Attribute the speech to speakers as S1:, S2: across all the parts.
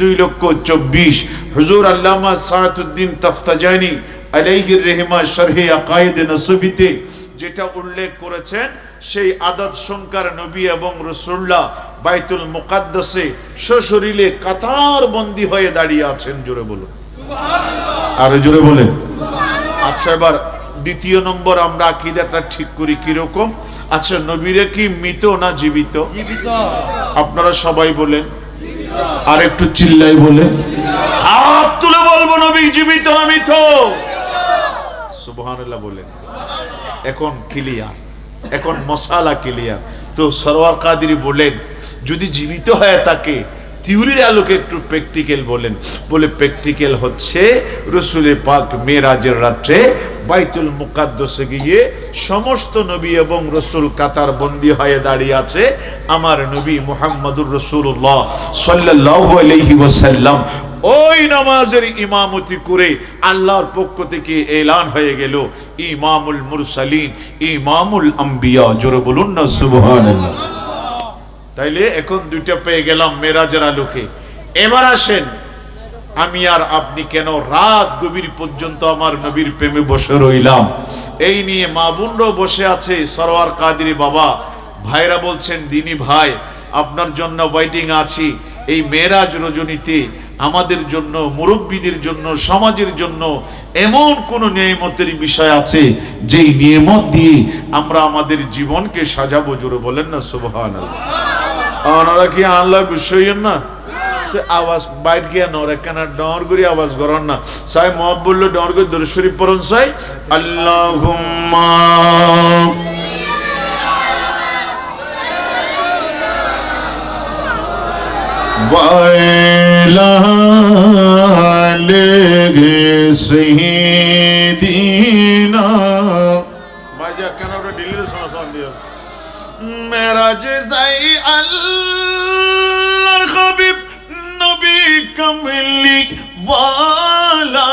S1: দুই লক্ষ চব্বিশ। হুজুর আল্লামা সাহাতুদ্দিন তফতাজানি আলাইহির রেহমা শরহে আকায়েদ নসফিতে যেটা উল্লেখ করেছেন সেই আদত সংকার নবী এবং রসুল্লাহ বাইতুল মুকাদ্দাসে সশরীরে কাতার বন্দী হয়ে দাঁড়িয়ে আছেন জোরে বলুন। আরও জোরে বলেন। আচ্ছা এবার দ্বিতীয় নম্বর আমরা আকিদাটা ঠিক করি কীরকম? আচ্ছা নবীরে কি মৃত না জীবিত। আপনারা সবাই বলেন। আর একটু চিল্লাই বলে। হাত তুলে বলব নবী জীবিত না মৃত সুবহানাল্লাহ বলেন। এখন ক্লিয়ার এখন মশালা ক্লিয়ার তো সরোয়ার কাদিরি বলেন যদি জীবিত হয় থাকে থিওরির আলোকে একটু প্র্যাকটিক্যাল বলেন। বলে প্র্যাকটিক্যাল হচ্ছে রসুলের পাক মেরাজের রাত্রে বাইতুল মুকাদ্দসে গিয়ে সমস্ত নবী এবং রসুল কাতার বন্দী হয়ে দাঁড়িয়ে আছে। আমার নবী মুহাম্মদুর রসুল্লাহ আলাইহি ওয়াসাল্লাম। ওই নামাজের ইমামতি করে আল্লাহর পক্ষ থেকে এলান হয়ে গেল। ইমামুল মুরসালিন, ইমামুল আম্বিয়া, জোরে বলুন না, সুবহানাল্লাহ। তাইলে এখন দুইটা পেয়ে গেলাম মেরাজের আলোকে। এবার আসেন, আমি আর আপনি কেন রাত গভীর পর্যন্ত আমার নবীর প্রেমে বসে রইলাম? এই নিয়ে মা বোনরাও বসে আছে, সরওয়ার কাদিরি বাবা। ভাইরা বলছেন, দিনী ভাই, আপনার জন্য ওয়েটিং আছি। এই মেরাজ রজনীতে আমাদের জন্য, মুরব্বীদের জন্য, সমাজের জন্য এমন কোন নিয়ামতের বিষয় আছে, যেই নিয়ামত দিয়ে আমরা আমাদের জীবনকে সাজাবো জোরে বলেন না সুবহানাল্লাহ? ওনারা কি আল্লাহ বিষয়ের না? আওয়াজ বাইর গিয়া নর একখানা ডর করি আওয়াজ করেন না। সাই মহাব বলল ডর করে দূর শরীফ সাই। আল্লাহ বাইলা লেগে সেই মেরাজ যাই আল্লাহর হাবিব, নবী কমলি ওয়ালা।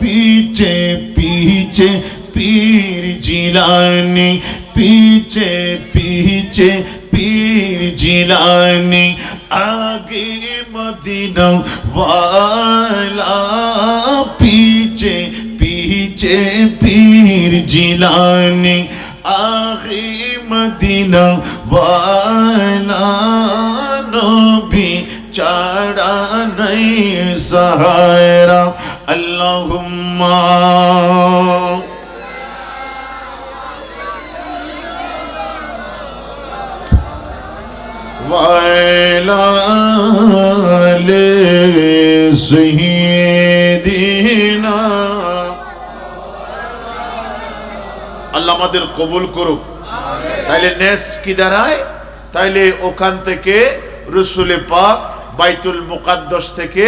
S1: পিছে পিছে পীর জিলানি, পিছে পিছে পীর জিলানি, আগে মদিনা ওয়ালা। পিছে পিছে পীর জিলানি آخی مدینہ والا نبی چارا نہیں سہارا۔ اللہم والا لے سہی۔ আমাদের কবুল করুক। তাইলে নেক্সট কি দাঁড়ায়? তাইলে ওখান থেকে রসুলে পাক বাইতুল মুকাদ্দাস থেকে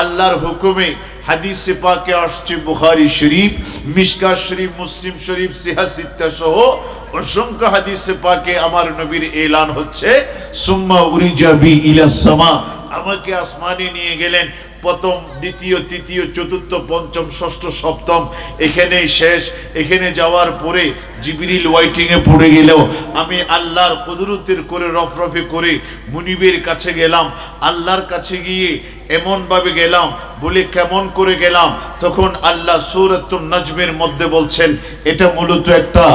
S1: আল্লাহর হুকুমে হাদিসে পাকে আসছে বুখারি শরীফ মিশকা শরীফ, মুসলিম শরীফ সিহাসিত্তা সহ অসংখ্য হাদিসে পাকে আমার নবীর এলান হচ্ছে, সুম্মা উরিজাবি ইলাস সামা আমাকে আসমানে নিয়ে গেলেন। প্রথম, দ্বিতীয়, তৃতীয়, চতুর্থ, পঞ্চম, ষষ্ঠ, সপ্তম, এখানেই শেষ। এখানে যাওয়ার পরে জিবিরিল ওয়াইটিং এ পড়ে গেলেও আমি আল্লাহর কুদরতের করে রফরফে করে মুনিবের কাছে গেলাম। আল্লাহর কাছে গিয়ে এমন ভাবে গেলাম, বলে কেমন করে গেলাম? তখন আল্লাহ সৌরতুল নজমের মধ্যে বলছেন, এটা মূলত একটা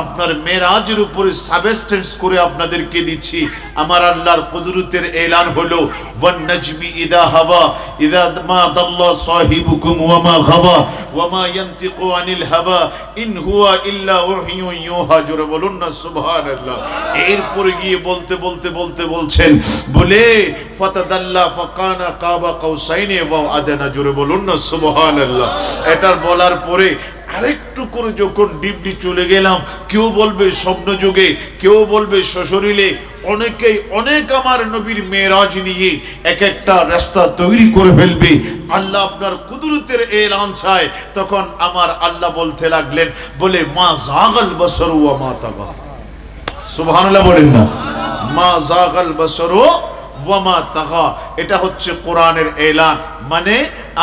S1: আপনার মেরাজের উপরে সাবেস্টেন্স করে আপনাদেরকে দিচ্ছি। আমার আল্লাহর কুদরতের এলান হলো, ওয়ান নজমি ইদা হাওয়া ইদা ما ضل صاحبكم وما মা وما ينطق عن ইয়ানতিকু إن هو إلا وحي يوحى জোরে বলুন না, সুবহানাল্লাহ। এরপরে গিয়ে বলতে বলতে বলতে বলছেন, বলে, ফাতাদাল্লা ফাকানা কাবা কাউসাইনি ওয়া আদানা জোরে বলুন না, সুবহানাল্লাহ। এটার বলার পরে আরেকটু করে যখন ডিপলি চলে গেলাম, কেউ বলবে স্বপ্ন যুগে কেউ বলবে সশরীরে, অনেকেই অনেক আমার নবীর মেয়েরাজ নিয়ে এক একটা রাস্তা তৈরি করে ফেলবে। আল্লাহ আপনার কুদরতের এর আনসায় তখন আমার আল্লাহ বলতে লাগলেন, বলে, মা জাগল বসরুয়া মা তাবা সুবহানাল্লাহ বলেন না। মা জাগল বসরু ওয়ামা তাগা। এটা হচ্ছে কোরআনের এলান। মানে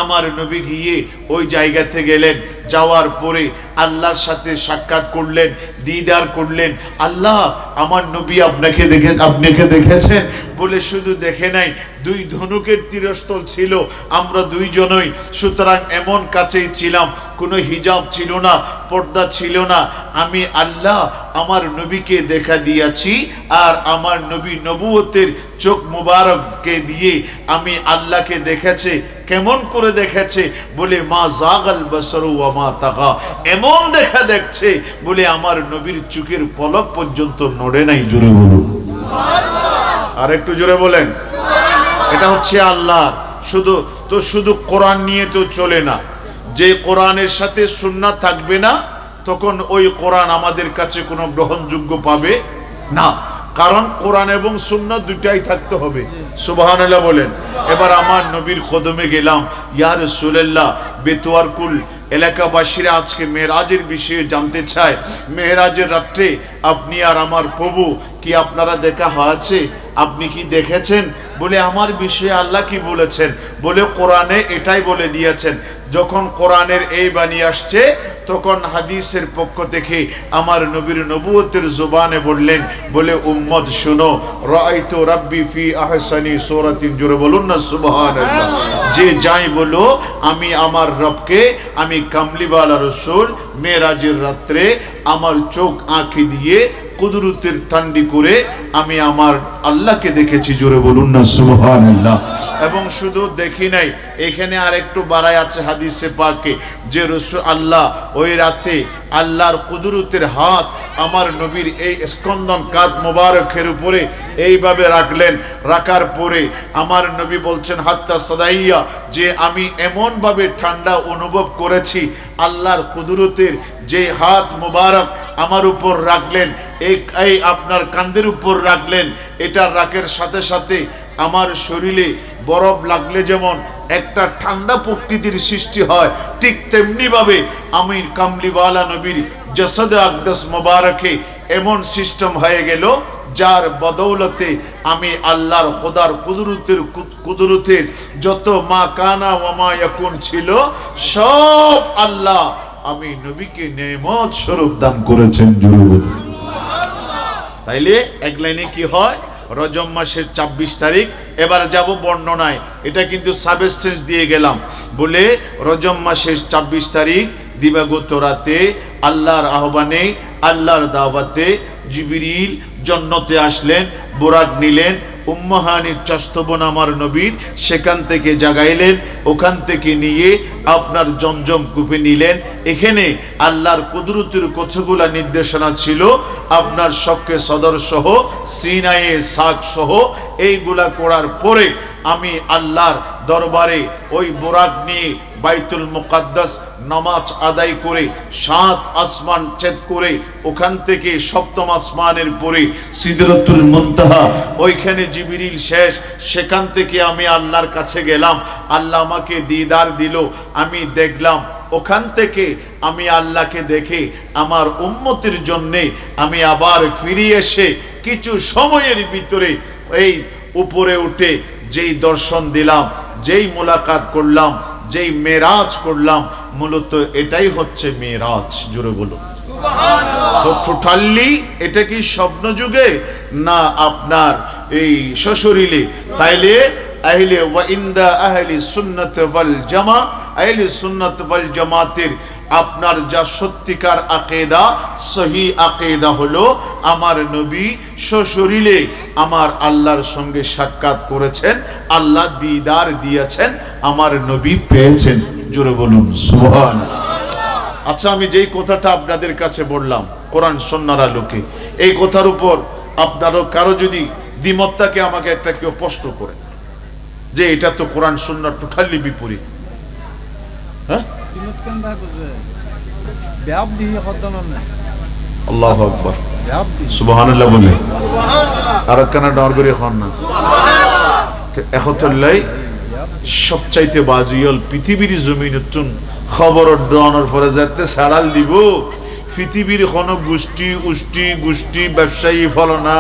S1: আমার নবী গিয়ে ওই জায়গাতে গেলেন, যাওয়ার পরে আল্লাহর সাথে সাক্ষাৎ করলেন, দিদার করলেন, আল্লাহ, আমার নবী আপনাকে দেখে, আপনাকে দেখেছেন? বলে শুধু দেখে নাই, দুই ধনুকের তীরস্থল ছিল, আমরা দুইজনই। সুতরাং এমন কাছেই ছিলাম, কোনো হিজাব ছিল না, পর্দা ছিল না। আমি আল্লাহ, আমার নবীকে দেখা দিয়াছি, আর আমার নবী নবুয়তের চোখ মুবারককে দিয়ে আমি আল্লাহকে দেখেছে কেমন করে দেখেছে? বলে, মা জাগাল বসরু মা তাগা। এমন দেখা দেখছে, বলে, আমার নবীর চোখের পলক পর্যন্ত নড়ে নাই। জোরে বলুন। আর একটু জোরে বলেন। এটা হচ্ছে আল্লাহ। শুধু, তো শুধু কোরআন নিয়ে তো চলে না। যে কোরআনের সাথে সুন্না থাকবে না, তখন ওই কোরআন আমাদের কাছে কোনো গ্রহণযোগ্য পাবে না। কারণ কোরআন এবং শূন্য দুটাই থাকতে হবে। সুবহানাল্লাহ বলেন। এবার আমার নবীর কদমে গেলাম। ইয়ার রাসূলুল্লাহ বেতুয়ারকুল এলাকাবাসীরা আজকে মেয়েরাজের বিষয়ে জানতে চায়। মেয়েরাজের রাত্রে আপনি আর আমার প্রভু কি আপনারা দেখা হয়েছে আপনি কি দেখেছেন? বলে, আমার বিষয়ে আল্লাহ কি বলেছেন? বলে, কোরআনে এটাই বলে দিয়েছেন। যখন কোরআনের এই বাণী আসছে, তখন হাদিসের পক্ষ থেকে আমার নবীর নবুয়তের জোবানে বললেন, বলে উম্মদ শুনো রাইতু রাব্বি ফি আহসানি সূরাতিন। জুড়ে বলুন না, সুবহানাল্লাহ। যে যাই বলো, আমি আমার রবকে, আমি কামলিওয়ালা রসুল মেরাজের রাত্রে আমার চোখ আঁখি দিয়ে কুদরতের ঠান্ডি করে আমি আমার আল্লাহকে দেখেছি, জোরে বলুন না, সুবহানাল্লাহ। এবং শুধু দেখি নাই, এখানে আর একটু বাড়াই আছে হাদিসে পাকে, যে রসুল আল্লাহ ওই রাতে আল্লাহর কুদরতের হাত আমার নবীর এই স্কন্দন কাত মোবারকের উপরে এইভাবে রাখলেন। রাখার পরে আমার নবী বলছেন, হাত্তা সদাইয়া, যে আমি এমনভাবে ঠান্ডা অনুভব করেছি, আল্লাহর কুদরতের যে হাত মোবারক আমার উপর রাখলেন, এই আপনার কান্দের উপর রাখলেন, এটা রাখের সাথে সাথে আমার শরীরে বরফ লাগলে যেমন একটা ঠান্ডা প্রকৃতির সৃষ্টি হয়, ঠিক তেমনি ভাবে আমি কামলিওয়ালা নবীর জসদ আকদস মোবারকে এমন সিস্টেম হয়ে গেল, যার বদৌলতে আমি আল্লাহর খোদার কুদরতের কুদরতের যত মা কানা ওমা এখন ছিল, সব আল্লাহ আমি নবীকে নেমত স্বরূপ দান করেছেন তাইলে এক লাইনে কি হয়? রজম মাসের ২৬ তারিখ, এবার যাব বর্ণনায়। এটা কিন্তু সাবেস্টেন্স দিয়ে গেলাম। বলে রজম মাসের ২৬ তারিখ, দিবাগত রাতে আল্লাহর আহ্বানে, আল্লাহর দাওয়াতে জিবিরিল জন্নতে আসলেন, বোরাক নিলেন উম্মাহানির চাস্তবন আমার নবীর, সেখান থেকে জাগাইলেন, ওখান থেকে নিয়ে আপনার জমজম কূপে নিলেন। এখানে আল্লাহর কুদরতির কথাগুলা নির্দেশনা ছিল, আপনার শখকে সদর সহ, সিনায়ে শাক সহ, এইগুলা করার পরে আমি আল্লাহর দরবারে ওই বোরাক নিয়ে বাইতুল মুকাদ্দাস নামাজ আদায় করে, সাত আসমান ছেদ করে, ওখান থেকে সপ্তম আসমানের পরে সিদরতুল মুনতাহা, ওইখানে জিবিরিল শেষ, সেখান থেকে আমি আল্লাহর কাছে গেলাম। আল্লাহ আমাকে দিদার দিল, আমি দেখলাম, ওখান থেকে আমি আল্লাহকে দেখে আমার উন্মতির জন্যে আমি আবার ফিরে এসে কিছু সময়ের ভিতরে এই উপরে উঠে যেই দর্শন দিলাম, যেই মোলাকাত করলাম যেই মেরাজ করলাম মূলত এটাই হচ্ছে মেরাজ জুড়ে বলুন। এটা কি স্বপ্ন যুগে না আপনার এই শ্বশুরিলে তাইলে আহলে ওয়াইন্দা আহলি সুন্নাত ওয়াল জামা, আহলি সুন্নাত ওয়াল জামাতের আপনার যা সত্যিকার আকেদা, সহি আকেদা হলো আমার নবী সশরীরে আমার আল্লাহর সঙ্গে সাক্ষাৎ করেছেন, আল্লাহ দিদার দিয়েছেন, আমার নবী পেয়েছেন। জোরে বলুন, সুবহান। আচ্ছা আমি যেই কথাটা আপনাদের কাছে বললাম, কোরআন সন্ন্যার আলোকে, এই কথার উপর আপনারও কারও যদি দ্বিমত থাকে, আমাকে একটা কেউ প্রশ্ন করে। যে এটা তো কোরআন সন্ন্যার টোটালি বিপরীত। হ্যাঁ? আল্লাহ আকবর। সবচাইতে পৃথিবীর জমিন তুন খবর ডনের পরে যাতে সাড়াল দিব। পৃথিবীর কোনো গোষ্ঠী উষ্টি গোষ্ঠী, ব্যবসায়ী ফলনা,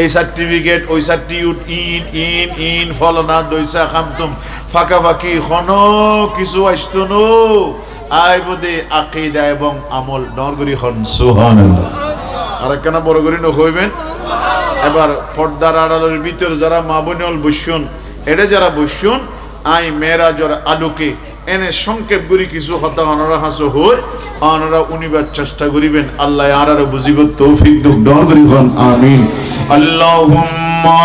S1: এই সার্টিফিকেট ওই সার্টিফিকেট ইন ইন ইন ফলনা, দইসা, খামতুম, ফাঁকাফাঁকি কোনো কিছু আসতো নো। আয় বোধে আকিদা এবং আমল নরগরি হন সুহান আর একখানা বড় করি নইবেন এবার পর্দার আড়ালের ভিতর যারা মা বোনল বসুন এটা যারা বসুন আই মেয়েরাজর আলোকে এনে সংক্ষেপ করি কিছু হতা অনারা হাসো হয় অনারা উনিবার চেষ্টা করিবেন। আল্লাহ আর আর বুঝিব তৌফিক দুঃখ ডর করিবেন আমিন। আল্লাহুম্মা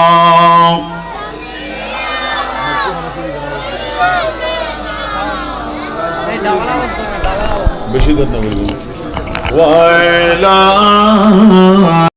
S1: বেশি কথা বলবেন ওয়াইলা